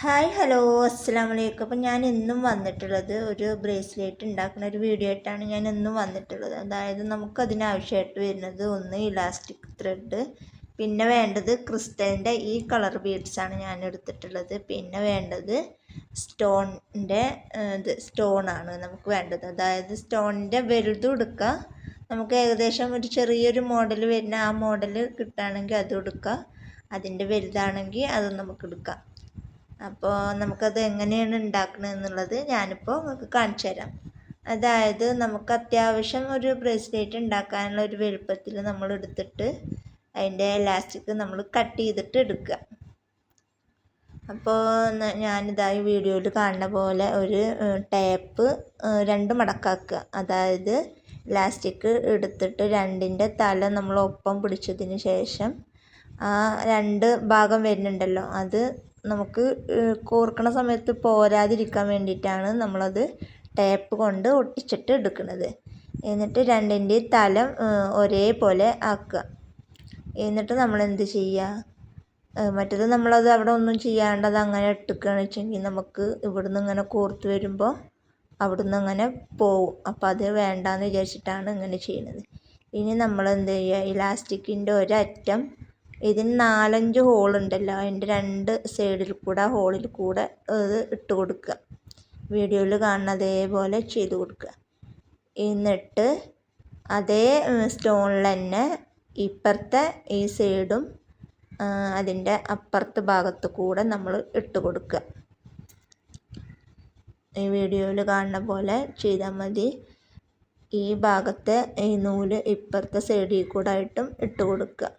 Hi hello അസ്സാം വലൈക്കും അപ്പം ഞാൻ ഇന്നും വന്നിട്ടുള്ളത് ഒരു ബ്രേസ്ലെറ്റ് ഉണ്ടാക്കുന്ന ഒരു വീഡിയോ ആയിട്ടാണ് ഞാൻ ഇന്നും വന്നിട്ടുള്ളത്. അതായത് നമുക്ക് അതിനാവശ്യമായിട്ട് വരുന്നത് ഒന്ന് ഇലാസ്റ്റിക് ത്രെഡ് പിന്നെ വേണ്ടത് ക്രിസ്റ്റലിന്റെ ഈ കളർ ബീഡ്സാണ് ഞാൻ എടുത്തിട്ടുള്ളത്. പിന്നെ വേണ്ടത് സ്റ്റോണിന്റെ ഇത് സ്റ്റോണാണ് നമുക്ക് വേണ്ടത്. അതായത് സ്റ്റോണിന്റെ വലുതും എടുക്കുക നമുക്ക് ഏകദേശം ഒരു ചെറിയൊരു മോഡൽ വരുന്ന ആ മോഡൽ കിട്ടുകയാണെങ്കിൽ അതും എടുക്കുക അതിന്റെ വലുതാണെങ്കിൽ അത് നമുക്ക് എടുക്കാം. അപ്പോൾ നമുക്കത് എങ്ങനെയാണ് ഉണ്ടാക്കുന്നത് എന്നുള്ളത് ഞാനിപ്പോൾ നിങ്ങൾക്ക് കാണിച്ചു തരാം. അതായത് നമുക്ക് അത്യാവശ്യം ഒരു ബ്രേസ്ലെറ്റ് ഉണ്ടാക്കാനുള്ള ഒരു വലുപ്പത്തിൽ നമ്മൾ എടുത്തിട്ട് അതിന്റെ ഇലാസ്റ്റിക് നമ്മൾ കട്ട് ചെയ്തിട്ട് എടുക്കുക. അപ്പോൾ ഞാനിതായി വീഡിയോയിൽ കാണുന്ന പോലെ ഒരു ടേപ്പ് രണ്ട് മടക്കാക്കുക. അതായത് ഇലാസ്റ്റിക് എടുത്തിട്ട് രണ്ടിന്റെ തല നമ്മൾ ഒപ്പം പിടിച്ചതിന് ശേഷം ആ രണ്ട് ഭാഗം വരുന്നുണ്ടല്ലോ അത് നമുക്ക് കോർക്കണ സമയത്ത് പോരാതിരിക്കാൻ വേണ്ടിയിട്ടാണ് നമ്മളത് ടേപ്പ് കൊണ്ട് ഒട്ടിച്ചിട്ട് എടുക്കുന്നത്. എന്നിട്ട് രണ്ടിന്റെയും തലം ഒരേപോലെ ആക്കുക. എന്നിട്ട് നമ്മൾ എന്ത് ചെയ്യുക മറ്റേത് നമ്മളത് അവിടെ ഒന്നും ചെയ്യാണ്ട് അത് അങ്ങനെ ഇട്ടുകയാണെന്ന് വെച്ചെങ്കിൽ നമുക്ക് ഇവിടുന്ന് ഇങ്ങനെ കോർത്ത് വരുമ്പോൾ അവിടുന്ന് അങ്ങനെ പോവും. അപ്പോൾ അത് വേണ്ടാന്ന് വിചാരിച്ചിട്ടാണ് ഇങ്ങനെ ചെയ്യുന്നത്. ഇനി നമ്മൾ എന്ത് ചെയ്യുക? ഇലാസ്റ്റിക്കിന്റെ ഒരറ്റം ഇതിന് നാലഞ്ച് ഹോളുണ്ടല്ലോ. അതിന്റെ രണ്ട് സൈഡിൽ കൂടെ ഹോളിൽ കൂടെ ഇത് ഇട്ട് കൊടുക്കുക. വീഡിയോയിൽ കാണുന്ന അതേപോലെ ചെയ്ത് കൊടുക്കുക. എന്നിട്ട് അതേ സ്റ്റോണിൽ തന്നെ ഇപ്പുറത്തെ ഈ സൈഡും അതിന്റെ അപ്പുറത്തെ ഭാഗത്ത് കൂടെ നമ്മൾ ഇട്ട് കൊടുക്കുക. ഈ വീഡിയോയിൽ കാണുന്ന പോലെ ചെയ്താൽ മതി. ഈ ഭാഗത്തെ ഈ നൂൽ ഇപ്പുറത്തെ സൈഡിൽ കൂടെ ആയിട്ടും ഇട്ട് കൊടുക്കുക.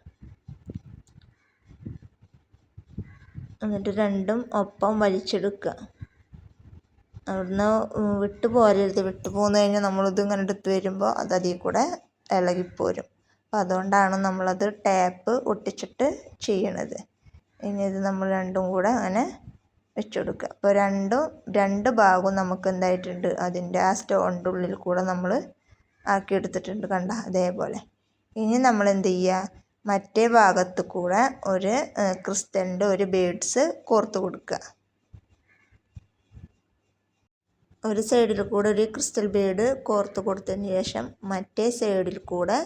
എന്നിട്ട് രണ്ടും ഒപ്പം വലിച്ചെടുക്കുക. അവിടുന്ന് വിട്ടു പോരരുത്. വിട്ടു പോന്ന് കഴിഞ്ഞാൽ നമ്മളിത് ഇങ്ങനെ എടുത്ത് വരുമ്പോൾ അത് അതിൽ കൂടെ ഇളകിപ്പോരും. അപ്പോൾ അതുകൊണ്ടാണ് നമ്മളത് ടാപ്പ് ഒട്ടിച്ചിട്ട് ചെയ്യണത്. ഇനി ഇത് നമ്മൾ രണ്ടും കൂടെ അങ്ങനെ വെച്ച് കൊടുക്കുക അപ്പോൾ രണ്ടും രണ്ട് ഭാഗവും നമുക്ക് എന്തായിട്ടുണ്ട്? അതിന്റെ ആ സ്റ്റോണിന്റെ ഉള്ളിൽ കൂടെ നമ്മൾ ആക്കി എടുത്തിട്ടുണ്ട് കണ്ട? അതേപോലെ. ഇനി നമ്മൾ എന്ത് ചെയ്യുക? മറ്റേ ഭാഗത്ത് കൂടെ ഒരു ക്രിസ്റ്റലിന്റെ ഒരു ബീഡ്സ് കോർത്ത് കൊടുക്കുക ഒരു സൈഡിൽ കൂടെ ഒരു ക്രിസ്റ്റൽ ബീഡ് കോർത്ത് കൊടുത്തതിന് ശേഷം മറ്റേ സൈഡിൽ കൂടെ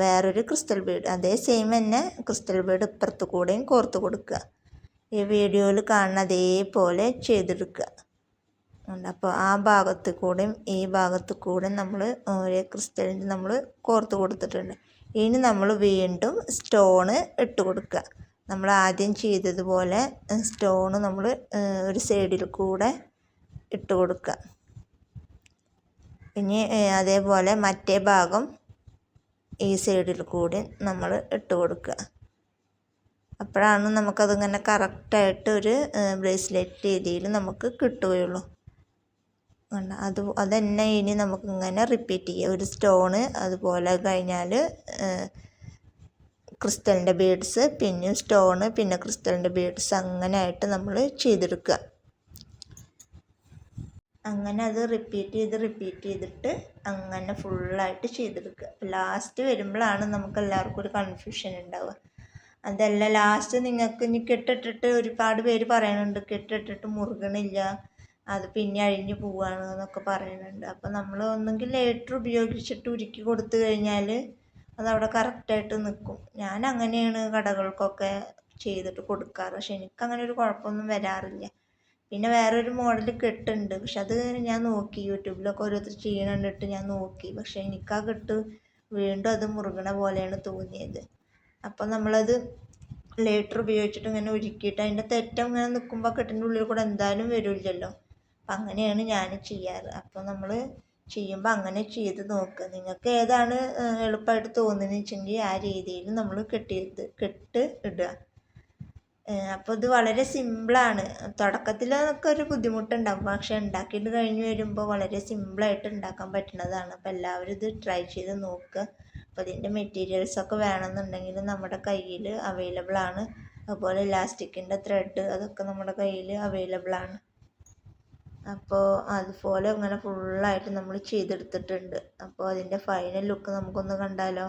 വേറൊരു ക്രിസ്റ്റൽ ബീഡ് അതേ സെയിം തന്നെ ക്രിസ്റ്റൽ ബീഡ് ഇപ്പുറത്ത് കൂടെയും കോർത്ത് കൊടുക്കുക ഈ വീഡിയോയിൽ കാണുന്ന അതേപോലെ ചെയ്തെടുക്കുക അപ്പോൾ ആ ഭാഗത്ത് കൂടെയും ഈ ഭാഗത്ത് കൂടെയും നമ്മൾ ഒരേ ക്രിസ്റ്റലിന്റെ നമ്മൾ കോർത്ത് കൊടുത്തിട്ടുണ്ട്. ഇനി നമ്മൾ വീണ്ടും സ്റ്റോണ് ഇട്ട് കൊടുക്കുക. നമ്മൾ ആദ്യം ചെയ്തതുപോലെ സ്റ്റോണ് നമ്മൾ ഒരു സൈഡിൽ കൂടെ ഇട്ട് കൊടുക്കുക. ഇനി അതേപോലെ മറ്റേ ഭാഗം ഈ സൈഡിൽ കൂടി നമ്മൾ ഇട്ട് കൊടുക്കുക. അപ്പോഴാണ് നമുക്കതിങ്ങനെ കറക്റ്റായിട്ട് ഒരു ബ്രേസ്ലെറ്റ് രീതിയിൽ നമുക്ക് കിട്ടുകയുള്ളൂ. അത് അതന്നെ ഇനി നമുക്ക് ഇങ്ങനെ റിപ്പീറ്റ് ചെയ്യാം. ഒരു സ്റ്റോണ് അതുപോലെ കഴിഞ്ഞാൽ ക്രിസ്റ്റലിന്റെ ബീഡ്സ് പിന്നെ സ്റ്റോണ് പിന്നെ ക്രിസ്റ്റലിന്റെ ബീഡ്സ് അങ്ങനെ ആയിട്ട് നമ്മൾ ചെയ്തെടുക്കുക. അങ്ങനെ അത് റിപ്പീറ്റ് ചെയ്ത് റിപ്പീറ്റ് ചെയ്തിട്ട് അങ്ങനെ ഫുള്ളായിട്ട് ചെയ്തെടുക്കുക. ലാസ്റ്റ് വരുമ്പോഴാണ് നമുക്ക് എല്ലാവർക്കും ഒരു കൺഫ്യൂഷൻ ഉണ്ടാവുക. അതല്ല ലാസ്റ്റ് നിങ്ങൾക്ക് ഇനി കെട്ടിട്ടിട്ട് ഒരുപാട് പേര് പറയുന്നുണ്ട് കെട്ടിട്ടിട്ട് മുറുകണില്ല. അത് പിന്നെ അഴിഞ്ഞു പോവുകയാണ് എന്നൊക്കെ പറയുന്നുണ്ട്. അപ്പോൾ നമ്മൾ ഒന്നെങ്കിൽ ലേറ്റർ ഉപയോഗിച്ചിട്ട് ഉരുക്കി കൊടുത്തു കഴിഞ്ഞാൽ അതവിടെ കറക്റ്റായിട്ട് നിൽക്കും ഞാൻ അങ്ങനെയാണ് കടകൾക്കൊക്കെ ചെയ്തിട്ട് കൊടുക്കാറ്. പക്ഷെ എനിക്കങ്ങനെ ഒരു കുഴപ്പമൊന്നും വരാറില്ല. പിന്നെ വേറൊരു മോഡൽ കെട്ടുണ്ട്. പക്ഷെ അത് ഞാൻ നോക്കി. യൂട്യൂബിലൊക്കെ ഓരോരുത്തർ ചെയ്യണണ്ടിട്ട് ഞാൻ നോക്കി. പക്ഷെ എനിക്ക് കിട്ട് കെട്ട് വീണ്ടും അത് മുറുകണ പോലെയാണ് തോന്നിയത്. അപ്പം നമ്മളത് ലേറ്റർ ഉപയോഗിച്ചിട്ട് ഇങ്ങനെ ഉരുക്കിയിട്ട് അതിന്റെ തെറ്റം ഇങ്ങനെ നിൽക്കുമ്പോൾ കെട്ടിന്റെ ഉള്ളിൽ കൂടെ എന്തായാലും വരില്ലല്ലോ. അപ്പം അങ്ങനെയാണ് ഞാൻ ചെയ്യാറ്. അപ്പോൾ നമ്മൾ ചെയ്യുമ്പോൾ അങ്ങനെ ചെയ്ത് നോക്കുക നിങ്ങൾക്ക് ഏതാണ് എളുപ്പമായിട്ട് തോന്നുന്നത് വെച്ചെങ്കിൽ ആ രീതിയിൽ നമ്മൾ കെട്ടിയത് കെട്ട് ഇടുക. അപ്പോൾ ഇത് വളരെ സിമ്പിളാണ് തുടക്കത്തിലൊക്കെ ഒരു ബുദ്ധിമുട്ടുണ്ടാകും പക്ഷേ ഉണ്ടാക്കിയിട്ട് കഴിഞ്ഞ് വരുമ്പോൾ വളരെ സിമ്പിളായിട്ട് ഉണ്ടാക്കാൻ പറ്റുന്നതാണ്. അപ്പോൾ എല്ലാവരും ഇത് ട്രൈ ചെയ്ത് നോക്കുക അപ്പോൾ ഇതിന്റെ മെറ്റീരിയൽസൊക്കെ വേണമെന്നുണ്ടെങ്കിൽ നമ്മുടെ കയ്യിൽ അവൈലബിൾ ആണ്. അതുപോലെ ഇലാസ്റ്റിക്കിന്റെ ത്രെഡ് അതൊക്കെ നമ്മുടെ കയ്യിൽ അവൈലബിൾ ആണ്. അപ്പോൾ അതുപോലെ അങ്ങനെ ഫുള്ളായിട്ട് നമ്മൾ ചെയ്തെടുത്തിട്ടുണ്ട്. അപ്പോൾ അതിന്റെ ഫൈനൽ ലുക്ക് നമുക്കൊന്ന് കണ്ടാലോ?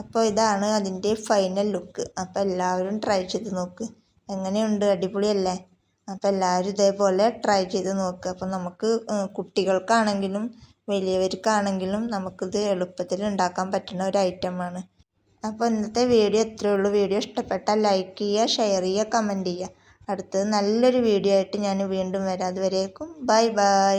അപ്പോൾ ഇതാണ് അതിന്റെ ഫൈനൽ ലുക്ക് അപ്പോൾ എല്ലാവരും ട്രൈ ചെയ്ത് നോക്ക്. എങ്ങനെയുണ്ട്? അടിപൊളിയല്ലേ? അപ്പോൾ എല്ലാവരും ഇതേപോലെ ട്രൈ ചെയ്ത് നോക്ക്. അപ്പോൾ നമുക്ക് കുട്ടികൾക്കാണെങ്കിലും വലിയവർക്കാണെങ്കിലും നമുക്കിത് എളുപ്പത്തിൽ ഉണ്ടാക്കാൻ പറ്റുന്ന ഒരു ഐറ്റമാണ് അപ്പോൾ ഇന്നത്തെ വീഡിയോ ഇത്രയേ ഉള്ളൂ. വീഡിയോ ഇഷ്ടപ്പെട്ടാൽ ലൈക്ക് ചെയ്യുക ഷെയർ ചെയ്യുക കമന്റ് ചെയ്യുക. അടുത്തത് നല്ലൊരു വീഡിയോ ആയിട്ട് ഞാൻ വീണ്ടും വരാം. അതുവരേക്കും ബൈ ബൈ.